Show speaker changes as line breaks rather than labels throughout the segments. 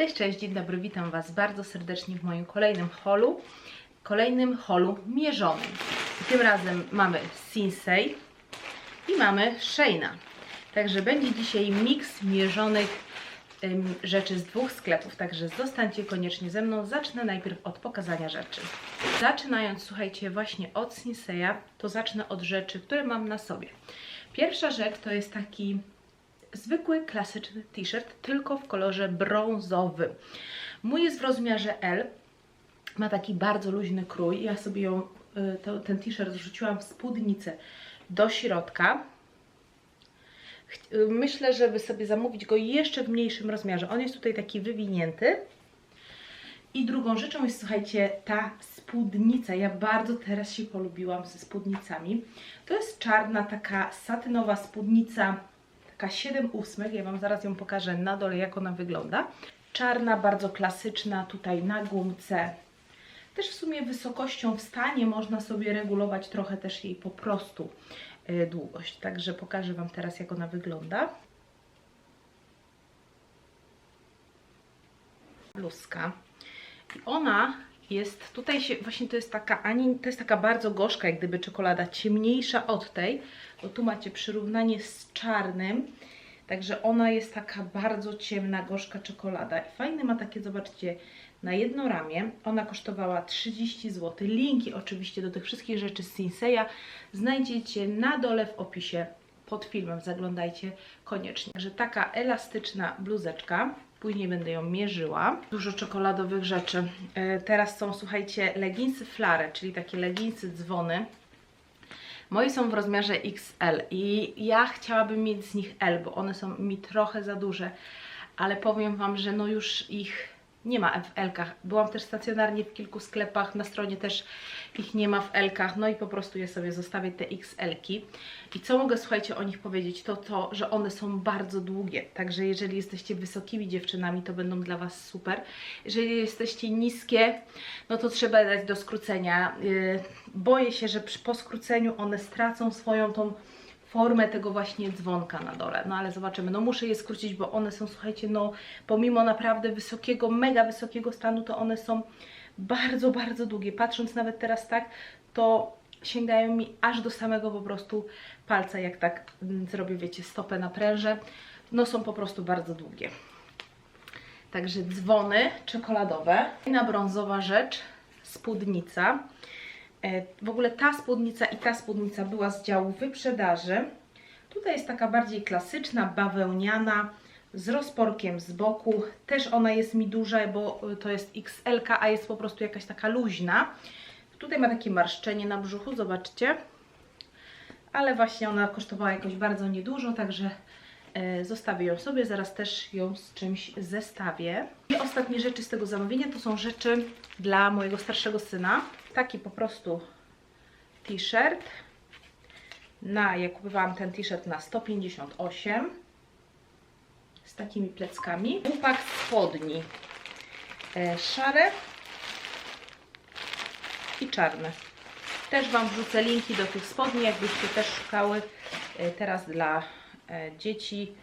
Cześć, cześć, dzień dobry, witam Was bardzo serdecznie w moim kolejnym holu, kolejnym holu mierzonym. Tym razem mamy Sinsei i mamy Sheina. Także będzie dzisiaj miks mierzonych ym, rzeczy z dwóch sklepów, także zostańcie koniecznie ze mną. Zacznę najpierw od pokazania rzeczy. Zaczynając, słuchajcie, właśnie od Sinseya, to zacznę od rzeczy, które mam na sobie. Pierwsza rzecz to jest taki zwykły, klasyczny t-shirt, tylko w kolorze brązowym. Mój jest w rozmiarze L, ma taki bardzo luźny krój. Ja sobie ją, y, to, ten t-shirt zrzuciłam w spódnicę do środka. Y, Myślę, żeby sobie zamówić go jeszcze w mniejszym rozmiarze. On jest tutaj taki wywinięty. I drugą rzeczą jest, słuchajcie, ta spódnica. Ja bardzo teraz się polubiłam ze spódnicami. To jest czarna, taka satynowa spódnica, taka 7 ósmych. Ja Wam zaraz ją pokażę na dole, jak ona wygląda. Czarna, bardzo klasyczna, tutaj na gumce. Też w sumie wysokością w stanie można sobie regulować trochę też jej po prostu y, długość. Także pokażę Wam teraz, jak ona wygląda. Bluzka. I ona jest, tutaj się, właśnie to jest taka, ani, to jest taka bardzo gorzka, jak gdyby czekolada, ciemniejsza od tej, bo tu macie przyrównanie z czarnym, także ona jest taka bardzo ciemna, gorzka czekolada. I fajne ma takie, zobaczcie, na jedno ramię, ona kosztowała 30 zł, linki oczywiście do tych wszystkich rzeczy z Sinseya znajdziecie na dole w opisie pod filmem, zaglądajcie koniecznie. Także taka elastyczna bluzeczka, później będę ją mierzyła. Dużo czekoladowych rzeczy. E, Teraz są, słuchajcie, leginsy flare, czyli takie leginsy dzwony. Moje są w rozmiarze XL i ja chciałabym mieć z nich L, bo one są mi trochę za duże, ale powiem Wam, że no już ich nie ma w L-kach. Byłam też stacjonarnie w kilku sklepach, na stronie też ich nie ma w L-kach, no i po prostu je sobie zostawię te XL-ki. I co mogę, słuchajcie, o nich powiedzieć, to to, że one są bardzo długie, także jeżeli jesteście wysokimi dziewczynami, to będą dla Was super. Jeżeli jesteście niskie, no to trzeba dać do skrócenia. Yy, Boję się, że po skróceniu one stracą swoją tą formę tego właśnie dzwonka na dole. No ale zobaczymy. No muszę je skrócić, bo one są, słuchajcie, no pomimo naprawdę wysokiego, mega wysokiego stanu, to one są bardzo, bardzo długie. Patrząc nawet teraz tak, to sięgają mi aż do samego po prostu palca, jak tak mm, zrobię, wiecie, stopę na pręże. No są po prostu bardzo długie. Także dzwony czekoladowe. Inna brązowa rzecz, spódnica. E, W ogóle ta spódnica i ta spódnica była z działu wyprzedaży. Tutaj jest taka bardziej klasyczna, bawełniana, z rozporkiem z boku. Też ona jest mi duża, bo y, to jest XL, a jest po prostu jakaś taka luźna. Tutaj ma takie marszczenie na brzuchu, zobaczcie. Ale właśnie ona kosztowała jakoś bardzo niedużo, także e, zostawię ją sobie. Zaraz też ją z czymś zestawię. I ostatnie rzeczy z tego zamówienia to są rzeczy dla mojego starszego syna. Taki po prostu t-shirt. Na, ja kupowałam ten t-shirt na 158 z takimi pleckami. Upak spodni e, szare i czarne. Też Wam wrzucę linki do tych spodni, jakbyście też szukały e, teraz dla e, dzieci.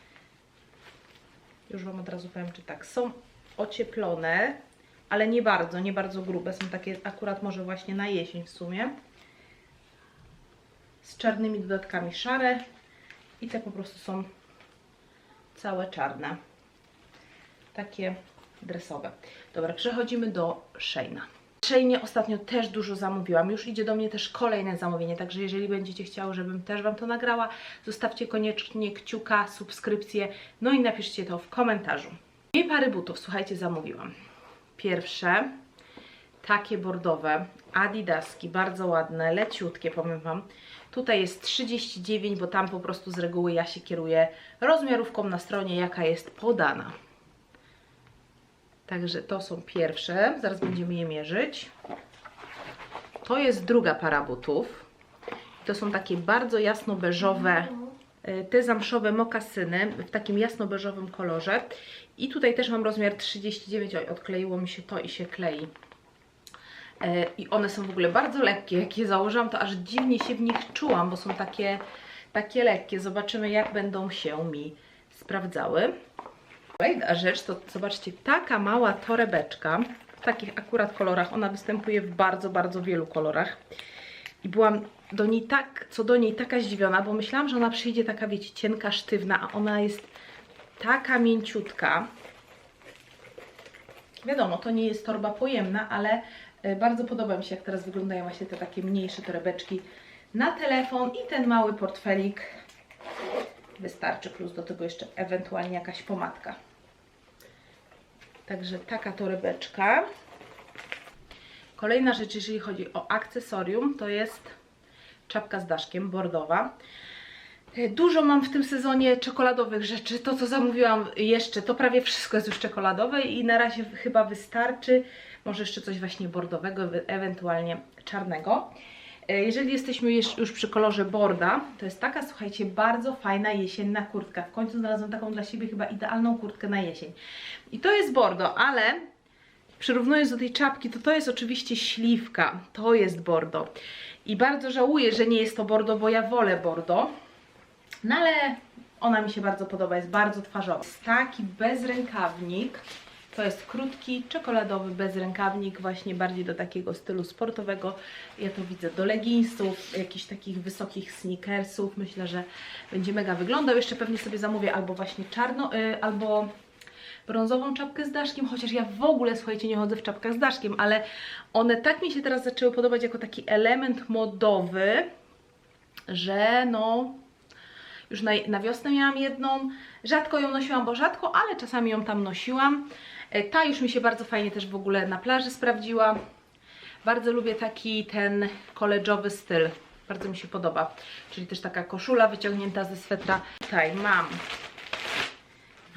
Już Wam od razu powiem, czy tak. Są ocieplone, ale nie bardzo, nie bardzo grube. Są takie akurat może właśnie na jesień w sumie. Z czarnymi dodatkami szare i te po prostu są całe czarne. Takie dresowe. Dobra, przechodzimy do Sheina. Sheinie ostatnio też dużo zamówiłam. Już idzie do mnie też kolejne zamówienie, także jeżeli będziecie chciały, żebym też Wam to nagrała, zostawcie koniecznie kciuka, subskrypcję, no i napiszcie to w komentarzu. Dwie pary butów, słuchajcie, zamówiłam. Pierwsze, takie bordowe, adidaski, bardzo ładne, leciutkie, powiem Wam. Tutaj jest 39, bo tam po prostu z reguły ja się kieruję rozmiarówką na stronie, jaka jest podana. Także to są pierwsze, zaraz będziemy je mierzyć. To jest druga para butów. To są takie bardzo jasno-beżowe, y, te zamszowe mokasyny w takim jasno-beżowym kolorze. I tutaj też mam rozmiar 39, oj, odkleiło mi się to i się klei. E, I one są w ogóle bardzo lekkie. Jak je założyłam, to aż dziwnie się w nich czułam, bo są takie, takie lekkie. Zobaczymy, jak będą się mi sprawdzały. Kolejna rzecz to zobaczcie, taka mała torebeczka, w takich akurat kolorach, ona występuje w bardzo, bardzo wielu kolorach. I byłam do niej tak, co do niej taka zdziwiona, bo myślałam, że ona przyjdzie taka, wiecie, cienka, sztywna, a ona jest taka mięciutka. Wiadomo, to nie jest torba pojemna, ale e, bardzo podoba mi się, jak teraz wyglądają właśnie te takie mniejsze torebeczki na telefon i ten mały portfelik wystarczy, plus do tego jeszcze ewentualnie jakaś pomadka. Także taka torebeczka. Kolejna rzecz, jeżeli chodzi o akcesorium, to jest czapka z daszkiem, bordowa. E, Dużo mam w tym sezonie czekoladowych rzeczy. To, co zamówiłam jeszcze, to prawie wszystko jest już czekoladowe i na razie chyba wystarczy. Może jeszcze coś właśnie bordowego, ewe- ewentualnie czarnego. E, Jeżeli jesteśmy już przy kolorze borda, to jest taka, słuchajcie, bardzo fajna jesienna kurtka. W końcu znalazłam taką dla siebie chyba idealną kurtkę na jesień. I to jest bordo, ale przyrównując do tej czapki, to to jest oczywiście śliwka. To jest bordo. I bardzo żałuję, że nie jest to bordo, bo ja wolę bordo. No ale ona mi się bardzo podoba, jest bardzo twarzowa. Jest taki bezrękawnik. To jest krótki, czekoladowy bezrękawnik, właśnie bardziej do takiego stylu sportowego. Ja to widzę do leginsów, jakichś takich wysokich sneakersów. Myślę, że będzie mega wyglądał. Jeszcze pewnie sobie zamówię albo właśnie czarno, y, albo brązową czapkę z daszkiem, chociaż ja w ogóle, słuchajcie, nie chodzę w czapkach z daszkiem, ale one tak mi się teraz zaczęły podobać jako taki element modowy, że no już na, na wiosnę miałam jedną, rzadko ją nosiłam, bo rzadko, ale czasami ją tam nosiłam. E, Ta już mi się bardzo fajnie też w ogóle na plaży sprawdziła. Bardzo lubię taki ten koleżowy styl, bardzo mi się podoba. Czyli też taka koszula wyciągnięta ze swetra. Tutaj mam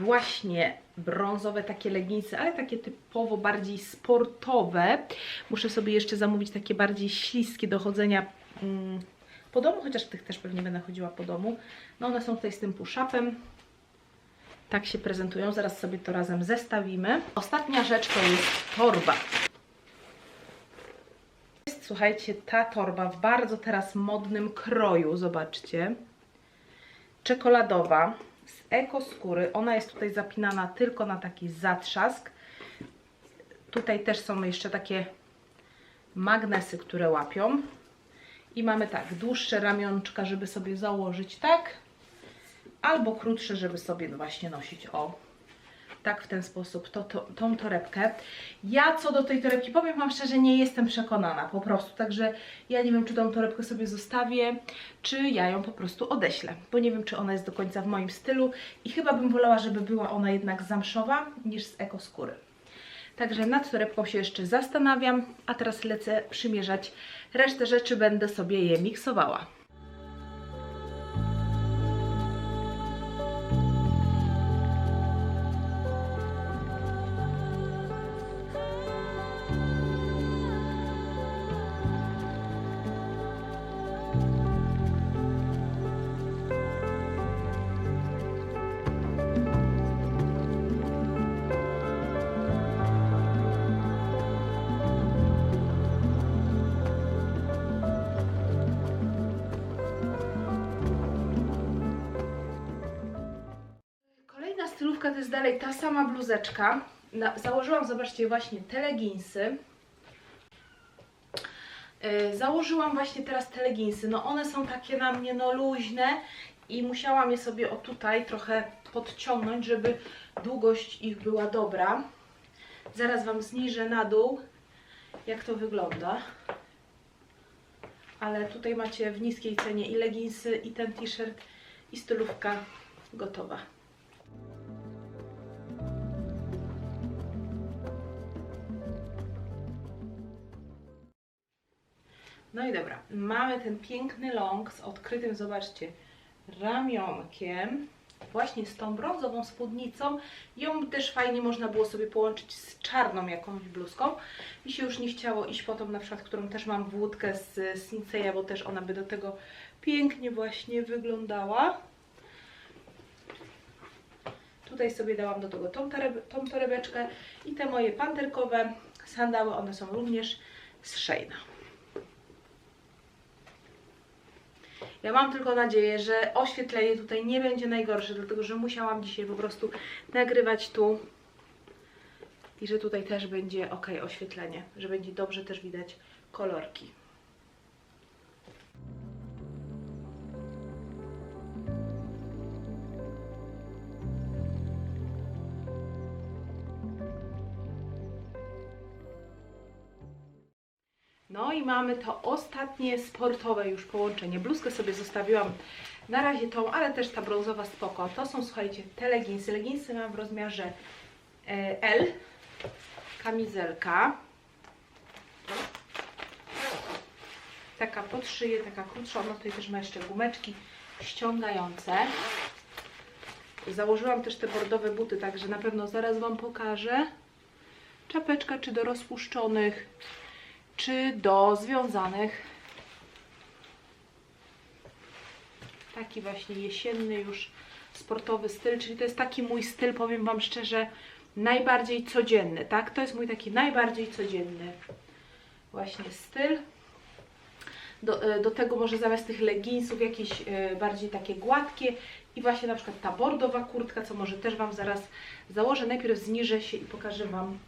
właśnie brązowe takie leginsy, ale takie typowo bardziej sportowe. Muszę sobie jeszcze zamówić takie bardziej śliskie do chodzenia mm, po domu, chociaż tych też pewnie będę chodziła po domu. No one są tutaj z tym push-upem. Tak się prezentują, zaraz sobie to razem zestawimy. Ostatnia rzecz to jest torba. Jest, słuchajcie, ta torba w bardzo teraz modnym kroju, zobaczcie. Czekoladowa, z ekoskóry. Ona jest tutaj zapinana tylko na taki zatrzask. Tutaj też są jeszcze takie magnesy, które łapią. I mamy tak, dłuższe ramionczka, żeby sobie założyć tak, albo krótsze, żeby sobie właśnie nosić o tak w ten sposób to, to, tą torebkę. Ja co do tej torebki, powiem Wam szczerze, nie jestem przekonana po prostu, także ja nie wiem, czy tą torebkę sobie zostawię, czy ja ją po prostu odeślę, bo nie wiem, czy ona jest do końca w moim stylu i chyba bym wolała, żeby była ona jednak zamszowa niż z ekoskóry. Także nad torebką się jeszcze zastanawiam, a teraz lecę przymierzać resztę rzeczy, będę sobie je miksowała. Stylówka to jest dalej ta sama bluzeczka. Na, założyłam, zobaczcie, właśnie te leginsy. Yy, założyłam właśnie teraz te leginsy. No one są takie na mnie no luźne i musiałam je sobie o tutaj trochę podciągnąć, żeby długość ich była dobra. Zaraz Wam zniżę na dół, jak to wygląda. Ale tutaj macie w niskiej cenie i leginsy, i ten t-shirt, i stylówka gotowa. No i dobra, mamy ten piękny long z odkrytym, zobaczcie, ramionkiem, właśnie z tą brązową spódnicą. Ją też fajnie można było sobie połączyć z czarną jakąś bluzką. Mi się już nie chciało iść po tą na przykład, którą też mam włódkę z Sinseya, bo też ona by do tego pięknie właśnie wyglądała. Tutaj sobie dałam do tego tą, toreb tą torebeczkę i te moje panterkowe sandały, one są również z Sheina. Ja mam tylko nadzieję, że oświetlenie tutaj nie będzie najgorsze, dlatego że musiałam dzisiaj po prostu nagrywać tu i że tutaj też będzie ok oświetlenie, że będzie dobrze też widać kolorki. No i mamy to ostatnie sportowe już połączenie. Bluzkę sobie zostawiłam na razie tą, ale też ta brązowa spoko. To są, słuchajcie, te leginsy. Leginsy mam w rozmiarze e, L. Kamizelka. Taka pod szyję, taka krótsza. Ona tutaj też ma jeszcze gumeczki ściągające. Założyłam też te bordowe buty, także na pewno zaraz Wam pokażę. Czapeczka czy do rozpuszczonych, czy do związanych. Taki właśnie jesienny już sportowy styl, czyli to jest taki mój styl, powiem Wam szczerze, najbardziej codzienny, tak? To jest mój taki najbardziej codzienny właśnie styl. Do, e, do tego może zamiast tych leginsów jakieś e, bardziej takie gładkie i właśnie na przykład ta bordowa kurtka, co może też Wam zaraz założę. Najpierw zniżę się i pokażę Wam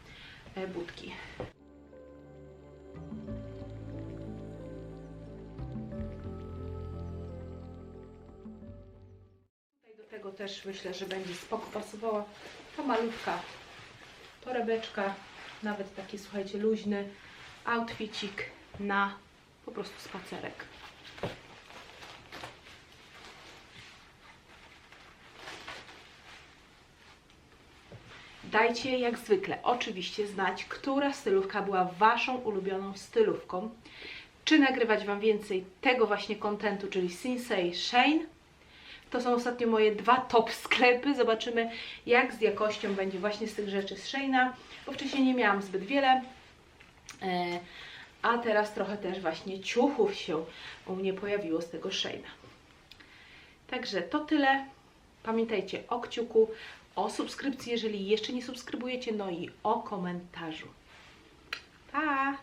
e, budki. Też myślę, że będzie spoko pasowała ta malutka torebeczka, nawet taki słuchajcie luźny outficik na po prostu spacerek. Dajcie jak zwykle oczywiście znać, która stylówka była Waszą ulubioną stylówką. Czy nagrywać Wam więcej tego właśnie kontentu, czyli Sinsei Shane. To są ostatnio moje dwa top sklepy. Zobaczymy jak z jakością będzie właśnie z tych rzeczy z Shane'a, bo wcześniej nie miałam zbyt wiele. E, a teraz trochę też właśnie ciuchów się u mnie pojawiło z tego Shane'a. Także to tyle. Pamiętajcie o kciuku, o subskrypcji, jeżeli jeszcze nie subskrybujecie, no i o komentarzu. Pa!